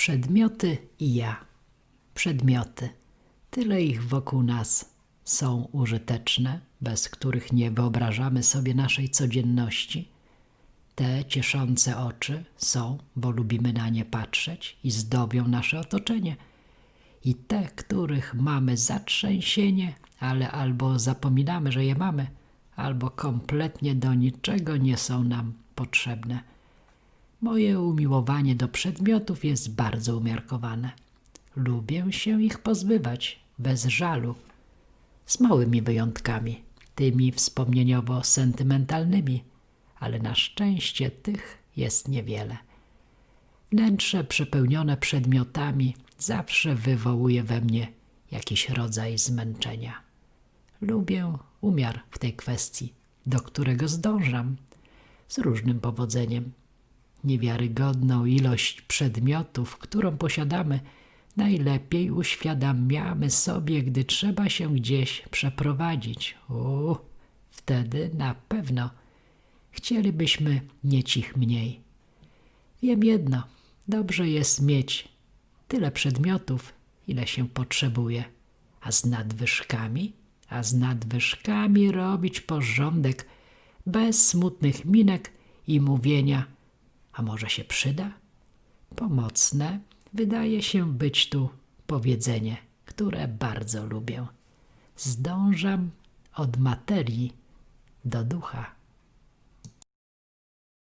Przedmioty i ja. Przedmioty. Tyle ich wokół nas są użyteczne, bez których nie wyobrażamy sobie naszej codzienności. Te cieszące oczy są, bo lubimy na nie patrzeć i zdobią nasze otoczenie. I te, których mamy zatrzęsienie, ale albo zapominamy, że je mamy, albo kompletnie do niczego nie są nam potrzebne. Moje umiłowanie do przedmiotów jest bardzo umiarkowane. Lubię się ich pozbywać bez żalu, z małymi wyjątkami, tymi wspomnieniowo sentymentalnymi, ale na szczęście tych jest niewiele. Wnętrze przepełnione przedmiotami zawsze wywołuje we mnie jakiś rodzaj zmęczenia. Lubię umiar w tej kwestii, do którego zdążam z różnym powodzeniem. Niewiarygodną ilość przedmiotów, którą posiadamy, najlepiej uświadamiamy sobie, gdy trzeba się gdzieś przeprowadzić. U, wtedy na pewno chcielibyśmy mieć ich mniej. Wiem jedno, dobrze jest mieć tyle przedmiotów, ile się potrzebuje, a z nadwyżkami, a z nadwyżkami robić porządek bez smutnych minek i mówienia, a może się przyda? Pomocne wydaje się być tu powiedzenie, które bardzo lubię. Zdążam od materii do ducha.